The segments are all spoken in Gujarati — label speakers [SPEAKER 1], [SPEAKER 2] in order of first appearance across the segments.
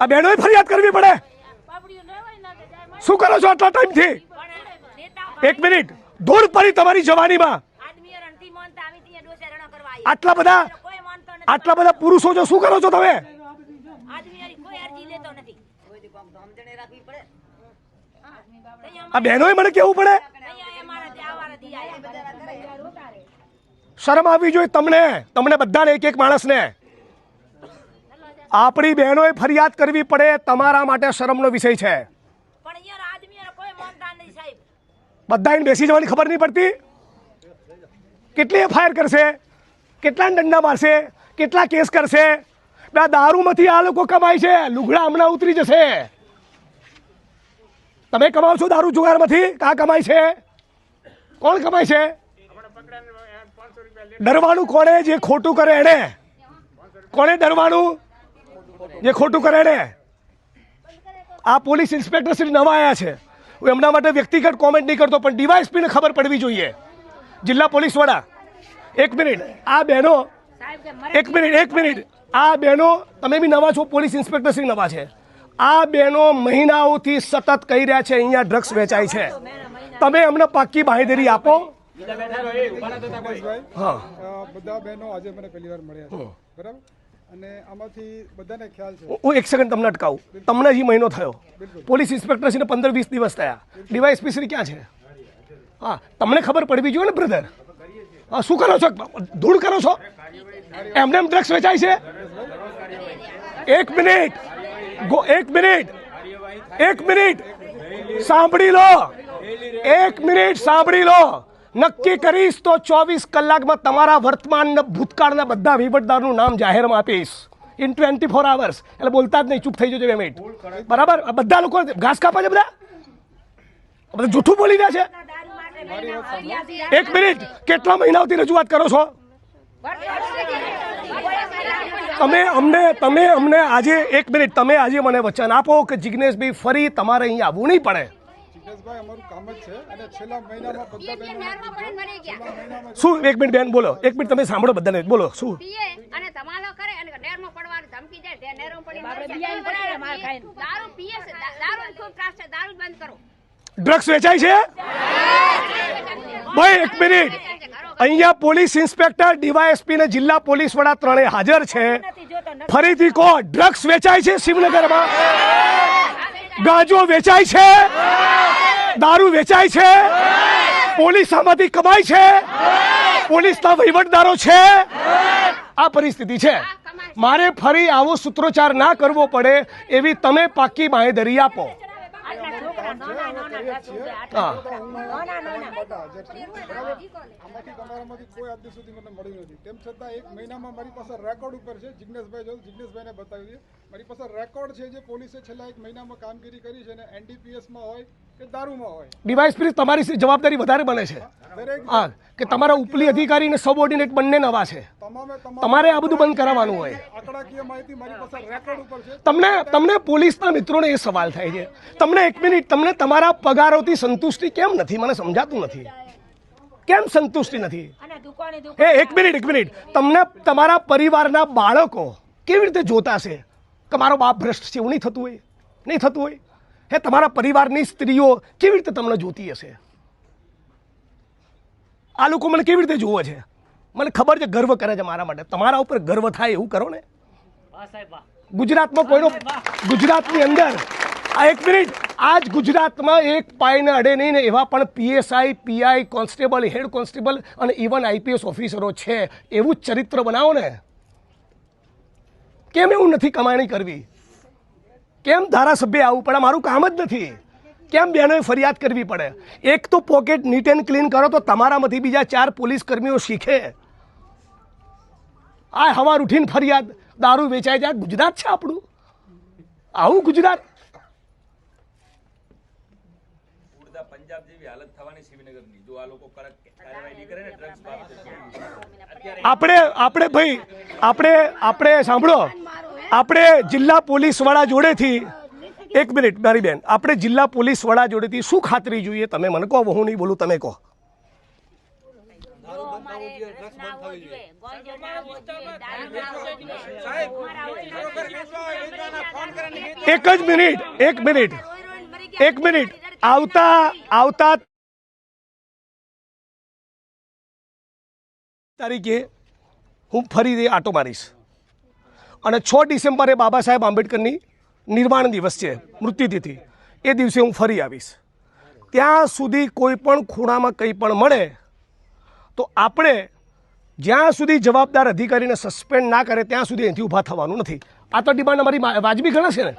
[SPEAKER 1] આ બહેનોએ ફરિયાદ કરવી પડે. શું કરો છો આટલા ટાઈમથી? એક મિનિટ. દૂર પડી તમારી જવાનીમાં. આટલા બધા આટલા બધા પુરુષો છો, શું કરો છો તમે? આ બહેનોએ મને કેવું પડે? શરમ આવવી જોઈએ તમને. તમને બધાને એક એક માણસને. આપણી બહેનોએ ફરિયાદ કરવી પડે તમારા માટે શરમનો વિષય છે. બધા બેસી જવાની ખબર નહીં પડતી? કેટલી એફઆઈઆર કરશે? કેટલા દંડા મારશે? કેટલા કેસ કરશે? આ દારૂમાંથી આ લોકો કમાય છે લુગડા હમણાં ઉતરી જશે. તમે કમાવ છો દારૂ જુગારમાંથી? કા કમાય છે? કોણ કમાય છે? ડરવાનું કોણે જે ખોટું કરે એને કોણે ડરવાનું? જે ખોટું કરે ને. આ પોલીસ ઇન્સ્પેક્ટર શ્રી નવા આવ્યા છે. હું એમના માટે વ્યક્તિગત કોમેન્ટ નહીં કરતો પણ ડીવાયએસપીને ખબર પડવી જોઈએ. જિલ્લા પોલીસ વડા એક મિનિટ. આ બહેનો એક મિનિટ એક મિનિટ. આ બહેનો તમે બી નવા છો પોલીસ ઇન્સ્પેક્ટર શ્રી નવા છે. આ બહેનો મહિનાઓથી સતત કહી રહ્યા છે અહીંયા ડ્રગ્સ વેચાય છે. તમે અમને પાક્કી બાંહેધરી આપો. હા.
[SPEAKER 2] બધા બહેનો આજે મને પહેલી વાર મળ્યા બરાબર? અને આમાંથી બધાને ખ્યાલ છે.
[SPEAKER 1] હું એક સેકન્ડ તમને અટકાવું. તમને હજી મહિનો થયો. પોલીસ ઇન્સ્પેક્ટર શ્રીને પંદર વીસ દિવસ થયા. ડીવાયએસપી શ્રી ક્યાં છે? હા તમને ખબર પડવી જોઈએ ને બ્રધર? હા શું કરો છો? ધૂળ કરો છો? એમને એમ ડ્રગ્સ વેચાય છે? એક મિનિટ. ગો એક મિનિટ. એક મિનિટ. સાંભળી લો. એક મિનિટ સાંભળી લો. નક્કી કરીશ તો ચોવીસ કલાકમાં તમારા વર્તમાન ભૂતકાળના બધા વહીવટદારનું નામ જાહેરમાં આપીશ. ઇન ટ્વેન્ટી ફોર આવર્સ એટલે બોલતા જ નહીં, ચૂપ થઈ જજો બે મિનિટ. બરાબર? બધા લોકો ઘાસ કાપા છે બધા? બધા જૂઠું બોલી રહ્યા છે? એક મિનિટ. કેટલા મહિનાઓથી રજૂઆત કરો છો? તમે અમને તમે અમને આજે, એક મિનિટ, તમે આજે મને વચન આપો કે જિજ્ઞેશભાઈ ફરી તમારે અહીંયા આવવું નહીં પડે.
[SPEAKER 2] જિગ્નેશભાઈ અમારું કામ જ છે. અને છેલ્લા મહિનામાં બધા બહેનો
[SPEAKER 1] શું એક મિનિટ બેન બોલો એક મિનિટ તમે સાંભળો બધાને બોલો શું?
[SPEAKER 3] અને ધમાલો કરે અને નેરમાં પડવાની ધમકી દે તે નેરમાં પડી મરી જાય. દારૂ પીએ છે દારૂ ખૂબ ત્રાસ છે દારૂ બંધ કરો.
[SPEAKER 1] ડ્રગ્સ વેચાય છે? ભાઈ એક મિનિટ. અહીંયા પોલીસ ઇન્સ્પેક્ટર ડીવાયએસપી ને જિલ્લા પોલીસ વડા ત્રણે હાજર છે. ફરીથી કહો ડ્રગ્સ વેચાય છે શિવનગરમાં? ગાંજો વેચાય છે? દારૂ વેચાય છે? પોલીસ આમાંથી કમાય છે? પોલીસના વહીવટદારો છે? આ પરિસ્થિતિ છે. મારે ફરી આવો સૂત્રોચ્ચાર ના કરવો પડે, એવી તમે પાકી બાંહેધરી આપો હા
[SPEAKER 2] બધા હાજર છે બરાબર આમાંથી તમારામાંથી કોઈ આજ સુધી મને મળ્યું નથી. તેમ છતાં એક મહિનામાં મારી પાસે રેકોર્ડ ઉપર છે. જિગ્નેશભાઈ જો જિગ્નેશભાઈને બતાવી દઈએ. મારી પાસે રેકોર્ડ છે જે પોલીસે છેલ્લા એક મહિનામાં કામગીરી કરી છે અને એનડીપીએસમાં હોય કે દારૂમાં હોય.
[SPEAKER 1] ડિવાઇસ પ્લીઝ તમારી જવાબદારી વધારે બને છે.
[SPEAKER 2] દરેક
[SPEAKER 1] હા કે તમારા ઉપલી અધિકારી અને સબઓર્ડિનેટ બંને નવા છે.
[SPEAKER 2] તમામ
[SPEAKER 1] તમારે આ બધું બંધ કરાવવાનું હોય.
[SPEAKER 2] આંકડાકીય માહિતી મારી પાસે રેકોર્ડ
[SPEAKER 1] તમને તમને પોલીસના મિત્રોને એ સવાલ થાય છે. તમને એક મિનિટ તમને તમારા પગારોથી સંતુષ્ટિ કેમ નથી? મને સમજાતું નથી. કેમ સંતુષ્ટિ નથી? એ એક મિનિટ એક મિનિટ. તમને તમારા પરિવારના બાળકો કેવી રીતે જોતા છે કે મારો બાપ ભ્રષ્ટ છે એવું નહીં થતું હોય? નહીં થતું હોય? હે તમારા પરિવારની સ્ત્રીઓ કેવી રીતે તમને જોતી હશે? આ લોકો મને કેવી રીતે જુએ છે? મને ખબર છે ગર્વ કરે છે મારા માટે. તમારા ઉપર ગર્વ થાય એવું કરો ને? ગુજરાતમાં કોઈનો ગુજરાતની અંદર એક મિનિટ. આજ ગુજરાતમાં એક પાયને અડે નહીં ને એવા પણ PSI, PI, constable, head constable અને ઇવન આઈપીએસ ઓફિસરો છે. એવું ચરિત્ર બનાવો ને. કેમ એવું નથી કમાણી કરવી? કેમ ધારાસભ્ય આવવું પડે? મારું કામ જ નથી. કેમ બહેનોએ ફરિયાદ કરવી પડે? એક તો પોકેટ નીટ એન્ડ ક્લીન કરો તો તમારામાંથી બીજા ચાર પોલીસ કર્મીઓ શીખે. આ હવાર ઉઠીને ફરિયાદ, દારૂ વેચાય જાય. ગુજરાત છે આપણું. આવું ગુજરાત.
[SPEAKER 4] પંજાબ જેવી હાલત થવાની શ્રીનગરની. જો આ લોકો કડક કાર્યવાહી નહીં કરે ને ડ્રગ્સ બાબતે
[SPEAKER 1] આપણે આપણે ભાઈ આપણે આપણે સાંભળો. આપણે જિલ્લા પોલીસ વડા જોડેથી એક મિનિટ મારી બેન આપણે જિલ્લા પોલીસ વડા જોડેથી શું ખાતરી જોઈએ? તમે મને કહો હું નહીં બોલું તમે કહો. એક જ મિનિટ એક મિનિટ એક મિનિટ. આવતા આવતા તારીખે હું ફરી આટો મારીશ. અને છ ડિસેમ્બરે બાબા સાહેબ આંબેડકરની નિર્માણ દિવસ છે, મૃત્યુતિથિ. એ દિવસે હું ફરી આવીશ. ત્યાં સુધી કોઈ પણ ખૂણામાં કંઈ પણ મળે, તો આપણે જ્યાં સુધી જવાબદાર અધિકારીને સસ્પેન્ડ ના કરે, ત્યાં સુધી અહીંથી ઊભા થવાનું નથી. આ તો ડિમાન્ડ અમારી વાજબી ગણાશે ને?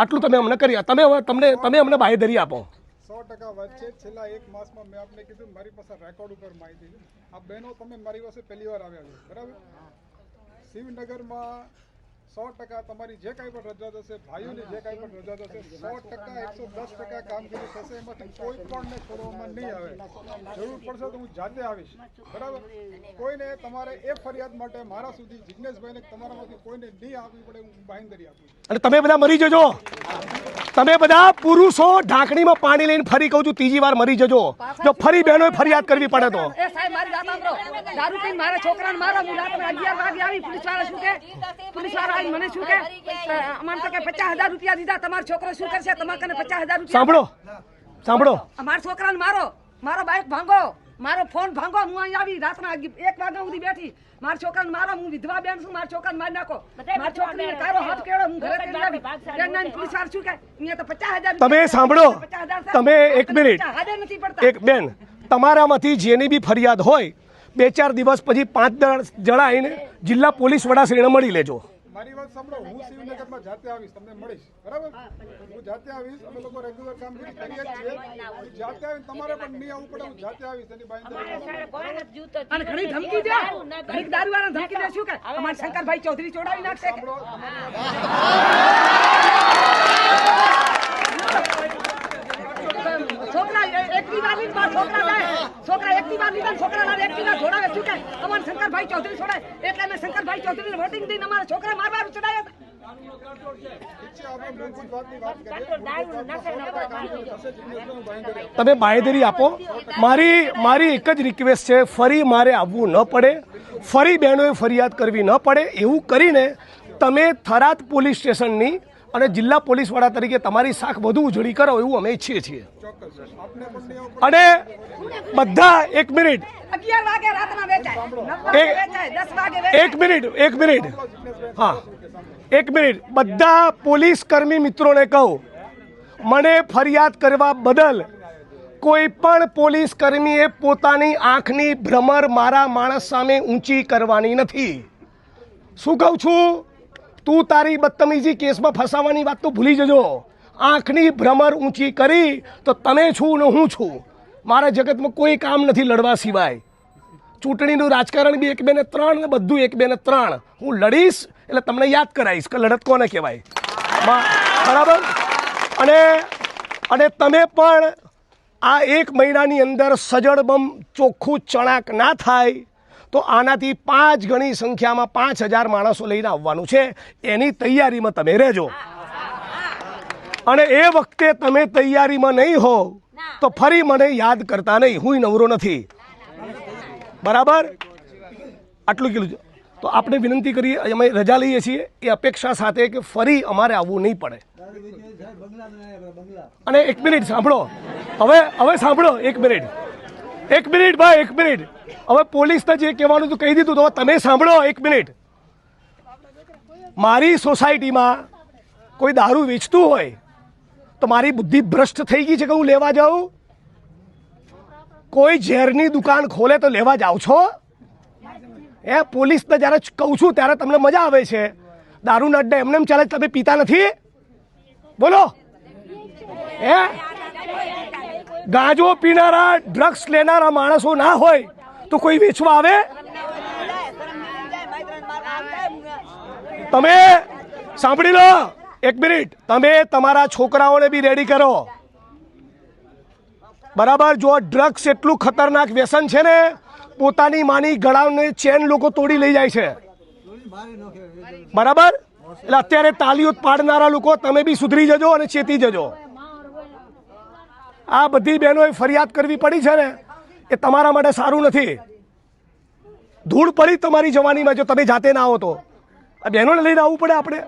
[SPEAKER 1] આટલું તમે અમને કરી તમે હવે તમને તમે અમને બાહેધરી આપો.
[SPEAKER 2] સો ટકા વાત છે છેલ્લા એક માસમાં મેં આપને કીધું મારી પાસે રેકોર્ડ ઉપર માહિતી આ બહેનો તમે મારી પાસે પહેલી વાર આવ્યા છો બરાબર? શિવનગરમાં સો ટકા તમારી જે કાંઈ પણ રજૂઆત હશે ભાઈઓની જે કાંઈ પણ રજૂઆત હશે સો ટકા એકસો દસ ટકા કામગીરી થશે. એમાંથી કોઈ પણને છોડવામાં નહીં આવે. જરૂર પડશે તો હું જાતે આવીશ. બરાબર? કોઈને તમારે એ ફરિયાદ માટે મારા સુધી જિજ્ઞેશભાઈને તમારામાંથી કોઈને નહીં આપવી પડે હું બાંહેધરી આપું
[SPEAKER 1] અને તમે બધા મરી જજો. તમે બધા પુરુષો ઢાંકણીમાં પાણી લઈને ફરી કહું છું ત્રીજી વાર મરી જજો. જો ફરી બહેનોએ ફરિયાદ કરવી પડે તો.
[SPEAKER 5] મારી વાત સાંભળો. દારૂ પીને મારા છોકરાને મારો હું રાત્રે અગિયાર વાગે આવી પોલીસવાળા શું કે? પોલીસવાળા આવી મને શું કે? અમારે તો કે પચાસ હજાર રૂપિયા દીધા. તમારો છોકરો શું કરશે? તમારે કને પચાસ હજાર રૂપિયા?
[SPEAKER 1] સાંભળો. સાંભળો.
[SPEAKER 5] મારા છોકરાને મારો. મારો બાઈક ભાંગો. મારો ફોન ભાંગો. હું અહીં આવી રાતના અગી- એક વાગ્યા સુધી બેઠી. મારા છોકરાને મારો હું વિધવા બેન છું મારા છોકરાને મારી નાખો. મારા છોકરીને કારો હાથ કેળો. હું ઘરે કરી આવી. બેન પોલીસવાળા શું કે? અહીંયા તો પચાસ હજાર
[SPEAKER 1] તમે સાંભળો.
[SPEAKER 5] પચાસ હજાર
[SPEAKER 1] તમે એક મિનિટ.
[SPEAKER 5] નથી પડતા.
[SPEAKER 1] એક બેન. તમારામાંથી જેની બી ફરિયાદ હોય બે ચાર દિવસ પછી પાંચ જણા આવીને જિલ્લા પોલીસ વડાશ્રીને મળી લેજો.
[SPEAKER 2] મારી વાત સાંભળો હું શિવનગરમાં જાતે આવીશ તમને મળીશ બરાબર? હું જાતે આવીશ અમે લોકો રેગ્યુલર કામગીરી કરીએ છીએ. જાતે આવીને તમારે પણ નહીં આવવું પડે હું જાતે આવીશ એની બાંયધરી
[SPEAKER 5] અને ઘણી ધમકી દે ઘણી દારૂ વાળા ધમકી દે શું કે? અમારે શંકરભાઈ ચૌધરી ચોડાવી નાખશે કે છોકરા એ- એકલી વાર લીધ બાર છોકરા જાય છોકરા એકલી વાર લીધા ને છોકરા લાવે એકલી વાર છોડાવે શું કે અમારે શંકરભાઈ ચૌધરી છોડાય એટલે અમે શંકરભાઈ ચૌધરીને વોટિંગ દઈને અમારા છોકરા મારવા ચડાયા હતા
[SPEAKER 2] ઠીક છે આપણે મૂળભૂત વાતની વાત કરીએ વોટિંગ વાતમાં અમારા છોકરા કામગીરી થશે હતા. બાંયધરી
[SPEAKER 1] તમે બાંહેધરી આપો. મારી મારી એક જ રિક્વેસ્ટ છે, ફરી મારે આવવું ન પડે. ફરી બહેનોએ ફરિયાદ કરવી ન પડે. એવું કરીને તમે થરાદ પોલીસ સ્ટેશનની અને જિલ્લા પોલીસવાળા તરીકે તમારી શાખ વધુ ઉજળી કરો એવું અમે ઈચ્છીએ છીએ. અને બધા એક મિનિટ. એક મિનિટ એક મિનિટ. હા. એક મિનિટ. બધા પોલીસ કર્મી મિત્રોને કહું મને ફરિયાદ કરવા બદલ કોઈ પણ પોલીસ કર્મીએ પોતાની આંખની ભ્રમર મારા માણસ સામે ઊંચી કરવાની નથી. શું કહું છું? તું તારી બદતમીજી કેસમાં ફસાવાની વાત તો ભૂલી જજો. આંખની ભ્રમર ઊંચી કરી તો તમે છું ને હું છું. મારા જગતમાં કોઈ કામ નથી લડવા સિવાય. ચૂંટણીનું રાજકારણ બી એક બે ને ત્રણ ને બધું એક બે ને ત્રણ. હું લડીશ એટલે તમને યાદ કરાવીશ કે લડત કોને કહેવાય. બરાબર? અને અને તમે પણ આ એક મહિનાની અંદર સજળબમ ચોખ્ખું ચણાક ના થાય. તો આનાથી પાંચ ગણી સંખ્યામાં પાંચ હજાર માણસો લઈને આવવાનું છે. એની તૈયારીમાં તમે રહેજો. અને એ વખતે તમે તૈયારીમાં નહીં હો, તો ફરી મને યાદ કરતા નહીં. હું નવરો નથી. બરાબર? આટલું કીધું. તો આપણે વિનંતી કરીએ, અમે રજા લઈએ છીએ. એ અપેક્ષા સાથે કે ફરી અમારે આવવું નહીં પડે. અને એક મિનિટ સાંભળો. હવે હવે સાંભળો, એક મિનિટ. એક મિનિટ ભાઈ, એક મિનિટ. હવે પોલીસને જે કહેવાનું હતું, કહી દીધું. તો તમે સાંભળો, એક મિનિટ. મારી સોસાયટીમાં કોઈ દારૂ વેચતું હોય, તો મારી બુદ્ધિ ભ્રષ્ટ થઈ ગઈ છે કે હું લેવા જાઉં? કોઈ ઝેરની દુકાન ખોલે તો લેવા જાઓ છો? એ પોલીસને જ્યારે કહું છું, ત્યારે તમને મજા આવે છે. દારૂના અડ્ડા એમને એમ ચાલે તમે પીતા નથી? બોલો. હે? ગાંજો પીનારા ડ્રગ્સ લેનારા માણસો ના હોય તો કોઈ વેચવા આવે? તમે સાંભળી લો, એક મિનિટ. તમે તમારા છોકરાઓને બી રેડી કરો. બરાબર, જો ડ્રગ્સ એટલું ખતરનાક વ્યસન છે ને, પોતાની માની ગળાને ચેન લોકો તોડી લઈ જાય છે. બરાબર? એટલે અત્યારે તાલીઓ પાડનારા લોકો, તમે બી સુધરી જજો અને ચેતી જજો. આ બધી બહેનોએ ફરિયાદ કરવી પડી છે ને, એ તમારા માટે સારું નથી. ધૂળ પડી તમારી જવાનીમાં જો તમે જાતે ના આવો તો આ બહેનોને લઈને આવવું પડે આપણે.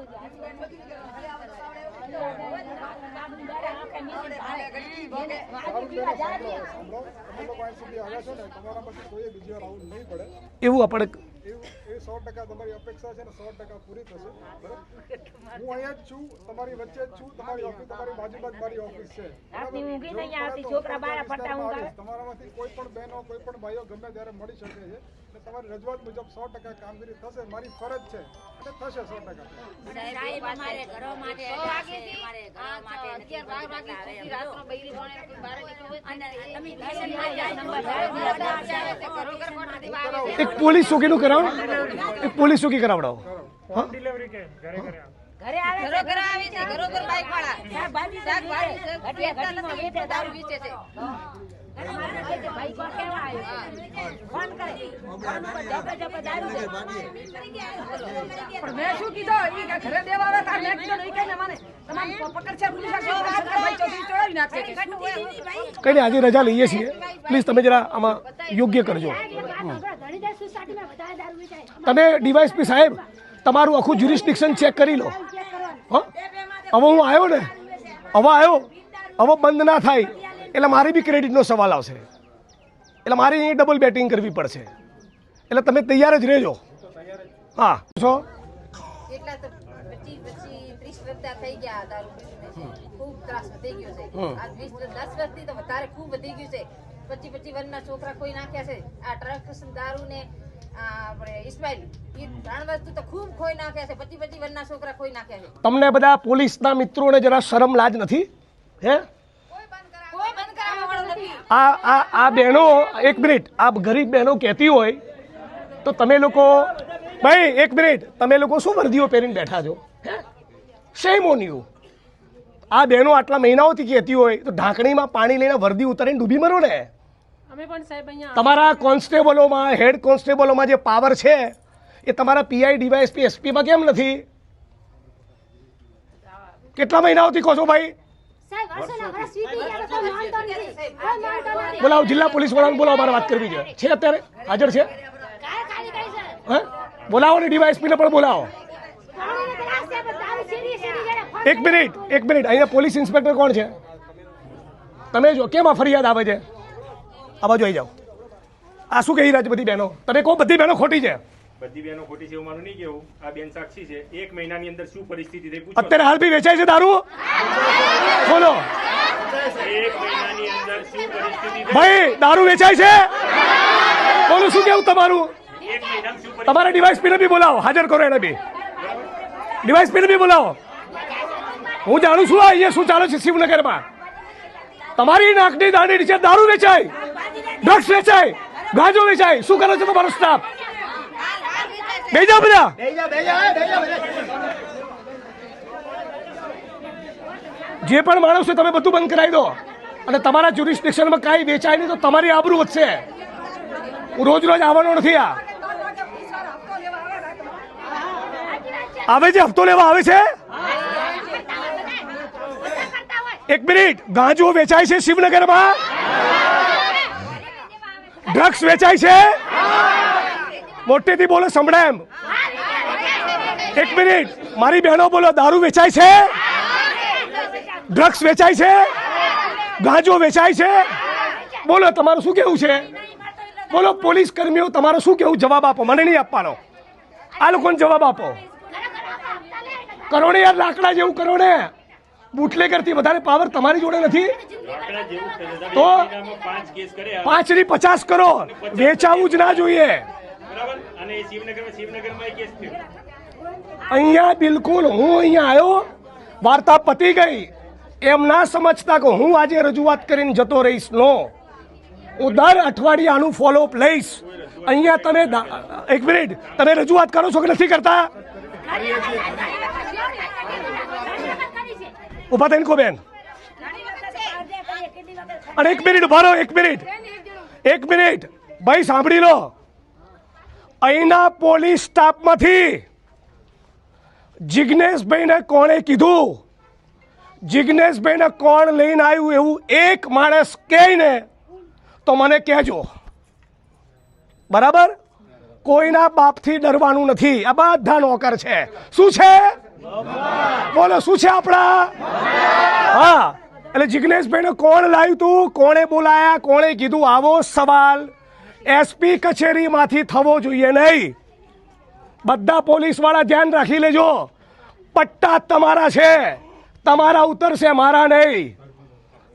[SPEAKER 1] એવું આપણે
[SPEAKER 2] સો ટકા તમારી અપેક્ષા છે ને સો ટકા પૂરી થશે બરાબર? હું અહીંયા જ છું તમારી વચ્ચે જ છું તમારી ઓફિસ તમારી બાજુમાં જ મારી ઓફિસ છે. તમારામાંથી કોઈ પણ બહેનો કોઈ પણ ભાઈઓ ગમે ત્યારે મળી શકે છે અને તમારી રજૂઆત મુજબ સો ટકા કામગીરી થશે મારી ફરજ છે અને થશે સો ટકા.
[SPEAKER 6] સાહેબ અમારે ઘરો માટે
[SPEAKER 3] સો પોલીસ
[SPEAKER 6] શું
[SPEAKER 3] છ, હોય
[SPEAKER 6] અને
[SPEAKER 3] તો
[SPEAKER 6] તમે
[SPEAKER 3] ઘરે ઘરે આવે. ઘરો આવે છે.
[SPEAKER 1] કરાવડાવો
[SPEAKER 6] ઘરે
[SPEAKER 3] ઘરો આવે છે ઘરો ઘર બાઈક વાળા
[SPEAKER 6] શાકભાજી
[SPEAKER 3] શાકભાજી
[SPEAKER 6] વેચે.
[SPEAKER 3] વેચતા
[SPEAKER 6] ઘટિયા વેચે,
[SPEAKER 3] દારૂ
[SPEAKER 5] કે કે.
[SPEAKER 1] કંઈ આજે રજા લઈએ છીએ. પ્લીઝ તમે જરા આમાં યોગ્ય કરજો. તમે ડીવાયસપી સાહેબ, તમારું આખું જ્યુરિસ્ડિક્શન ચેક કરી લો. હવે હું આવ્યો ને? હવે આવ્યો. હવે બંધ ના થાય. એટલે મારી બી ક્રેડિટનો સવાલ આવશે. એટલે મારે અહીં ડબલ બેટિંગ કરવી પડશે. એટલે તમે તૈયાર જ રહેજો. હા છો?
[SPEAKER 3] કેટલા તો પચીસ પચીસ ત્રીસ વર્ષ થઈ ગયા દારૂ પીને. ખૂબ ત્રાસ વધી ગયો છે. આ વીસ દસ વર્ષથી તો વધારે ખૂબ વધી ગયું છે. પચીસ પચીસ વર્ષના છોકરા કોઈ નાખ્યા છે? આ ટ્રક દારૂ ને
[SPEAKER 1] તમને બધા પોલીસના મિત્રોને જરા શરમ લાજ નથી? હે
[SPEAKER 3] કોઈ બંધ કરાવવા વાળું નથી
[SPEAKER 1] આ આ આ બહેનો એક મિનિટ. આ ગરીબ બહેનો કહેતી હોય તો તમે લોકો ભાઈ એક મિનિટ. તમે લોકો શું વર્દીઓ પહેરીને બેઠા છો? શેમ ઓન યુ આ બહેનો આટલા મહિનાઓથી કહેતી હોય તો ઢાંકણીમાં પાણી લઈને વર્દી ઉતારીને ડૂબી મરો ને.
[SPEAKER 7] સાહેબ
[SPEAKER 1] તમારા કોન્સ્ટેબલોમાં હેડ કોન્સ્ટેબલોમાં જે પાવર છે એ તમારા પીઆઈ ડીવાયએસપી એસપીમાં કેમ નથી? કેટલા મહિનાઓથી કહો છો ભાઈ? બોલાવો જિલ્લા પોલીસ વડાને બોલાવો મારે વાત કરવી છે. છે અત્યારે? હાજર છે? હા? બોલાવો ને ડીવાયએસપીને પણ બોલાવો. એક મિનિટ એક મિનિટ. અહીંયા પોલીસ ઇન્સ્પેક્ટર કોણ છે? તમે જો કેમ આ ફરિયાદ આવે છે? આ બાજુ આવી જાઓ. આ શું કહી રહ્યા છે બધી બહેનો? તમે કહો બધી બહેનો ખોટી છે.
[SPEAKER 8] બધી બહેનો ખોટી છે એવું મારું નહીં કેવું આ બેન સાક્ષી છે. એક મહિનાની અંદર શું પરિસ્થિતિ થઈ પૂછો.
[SPEAKER 1] અત્યારે હાલ બી વેચાય છે દારૂ? બોલો.
[SPEAKER 8] એક મહિનાની અંદર શું પરિસ્થિતિ થઈ
[SPEAKER 1] ભાઈ દારૂ વેચાય છે? બોલો શું કેવું તમારું? તમારે ડિવાઇસ પીને બી બોલાવો. હાજર કરો એને બી. ડિવાઇસ પીને બી બોલાવો. હું જાણું છું અહીંયા શું ચાલે છે શિવનગરમાં. તમારી નાકની દાંડી નીચે દારૂ વેચાય. ડ્રગ્સ વેચાય. ગાંજો વેચાય. શું કરે છે તમારો સ્ટાફ બે જાઓ બધા. જે પણ માણસ છે તમે બધું બંધ કરાવી દો. અને તમારા જ્યુરિસ્ડિક્શનમાં કાંઈ વેચાય નહીં તો તમારી આબરૂ વધશે. હું રોજ રોજ આવવાનો નથી આ. આવે છે? હપ્તો લેવા આવે છે? એક મિનિટ. ગાંજો વેચાય છે શિવનગરમાં? ડ્રગ્સ વેચાય છે? મોટેથી બોલો સંભળાય એમ. એક મિનિટ. મારી બહેનો બોલો દારૂ વેચાય છે? ડ્રગ્સ વેચાય છે? ગાંજો વેચાય છે? બોલો તમારું શું કેવું છે? બોલો પોલીસ કર્મીઓ તમારું શું કેવું? જવાબ આપો મને નહીં આપવાનો. આ લોકોને જવાબ આપો. કરોડે યાર લાકડા જેવું કરોડે. બુટલે કરતી વધારે પાવર તમારી જોડે નથી? તો? પાંચની પચાસ કરો વેચાવું જ ના જોઈએ. અહીંયા બિલકુલ હું અહીંયા આવ્યો, વાર્તા પતી ગઈ. એમ ના સમજતા કે હું આજે રજૂઆત કરીને જતો રહીશ. નો. હું દર અઠવાડિયે આનું ફોલોઅપ લઈશ. અહીંયા તમે એક મિનિટ તમે રજૂઆત કરો છો કે નથી કરતા? ઊભા થઈને કો બેન. અને એક મિનિટ ઊભા રહો, એક મિનિટ એક મિનિટ ભાઈ, સાંભળી લો. અહીંના પોલીસ સ્ટાફમાંથી જિજ્ઞેશભાઈને કોણે કીધું? જિજ્ઞેશભાઈને કોણ લઈને આવ્યું એવું એક માણસ કહે ને તો મને કહેજો. બરાબર? કોઈના બાપથી ડરવાનું નથી. આ બધા નોકર છે. શું છે? બોલો, શું છે આપણા? હા. એટલે જિગ્નેશભાઈને કોણ લાવ્યું તું? કોણે બોલાયા? કોણે કીધું? આવો સવાલ. એસપી કચેરીમાંથી થવો જોઈએ નહીં. બધા પોલીસવાળા ધ્યાન રાખી લેજો. પટ્ટા તમારા છે. તમારા ઉતરશે, મારા નહીં.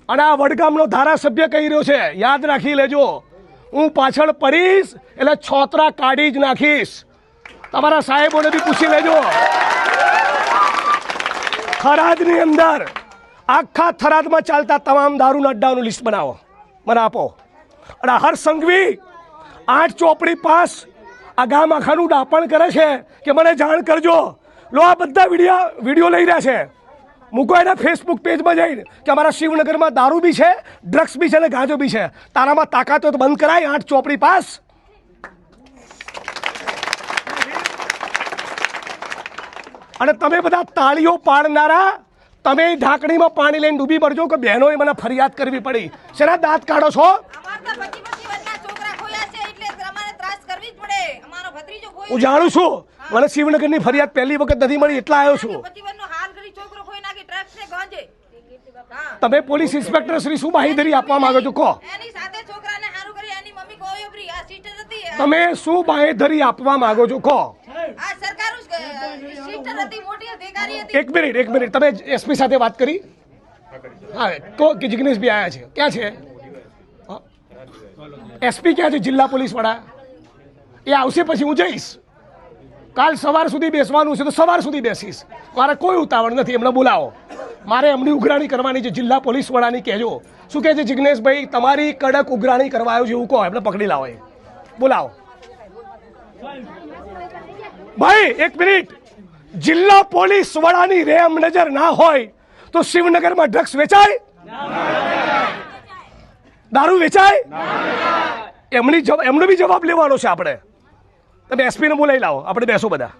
[SPEAKER 1] અને આ વડગામનો ધારાસભ્ય કહી રહ્યો છે, યાદ રાખી લેજો. હું પાછળ પડીશ, એટલે છોતરા કાઢી જ નાખીશ. તમારા સાહેબોને બી પૂછી લેજો. થરાદની અંદર, આખા થરાદમાં ચાલતા તમામ દારૂના અડ્ડાનું લિસ્ટ બનાવો. મને આપો. અને હર સંઘવી આઠ ચોપડી પાસ આ ગામ આખાનું ડાપણ કરે છે કે મને જાણ કરજો. લો, આ બધા વીડિયો વીડિયો લઈ રહ્યા છે. મૂકો એના ફેસબુક પેજમાં જઈને, કે અમારા શિવનગરમાં દારૂ બી છે ડ્રગ્સ બી છે અને ગાજો બી છે. તારામાં તાકાત તો બંધ કરાય આઠ ચોપડી પાસ. અને તમે બધા તાળીઓ પાડનારા, તમે ઢાંકણીમાં પાણી લઈને ડૂબી પડજો કે બહેનોએ મને ફરિયાદ કરવી પડી. શેના દાંત કાઢો છો
[SPEAKER 3] અમાર તો પચી પચી વર્ષના છોકરા ખોયા છે એટલે અમારે ત્રાસ કરવી જ પડે અમારો ભત્રીજો ખોઈ
[SPEAKER 1] હું જાણું છું. મને શિવનગરની ફરિયાદ પહેલી વખત નથી મળી એટલા આવ્યો છું. તમે પોલીસ ઇન્સ્પેક્ટર શ્રી શું બાહીધરી આપવા માંગો છો? કહો. તમે શું બાહેધરી આપવા માંગો છો? કહો. એક મિનિટ એક મિનિટ. તમે એસપી સાથે વાત કરી? હા કહો કે જિગ્નેશભાઈ આવ્યા છે. ક્યાં છે? એસપી ક્યાં છે? જિલ્લા પોલીસ વડા? એ આવશે પછી હું જઈશ. કાલ સવાર સુધી બેસવાનું છે તો સવાર સુધી બેસીશ. મારે કોઈ ઉતાવળ નથી એમને બોલાવો. મારે એમની ઉઘરાણી કરવાની છે, જિલ્લા પોલીસ વડાની કહેજો. શું કહે છે જિગ્નેશભાઈ? તમારી કડક ઉઘરાણી કરવા આવ્યો છે એવું કહો, એમને પકડી લાવો એ બોલાવો. ભાઈ, એક મિનિટ. જિલ્લા પોલીસ વડાની રેમ નજર ના હોય તો શિવનગરમાં ડ્રગ્સ વેચાય? દારૂ વેચાય? એમની એમનો બી જવાબ લેવાનો છે આપણે. તમે એસપીને બોલાવી લાવો. આપણે બેસો બધા.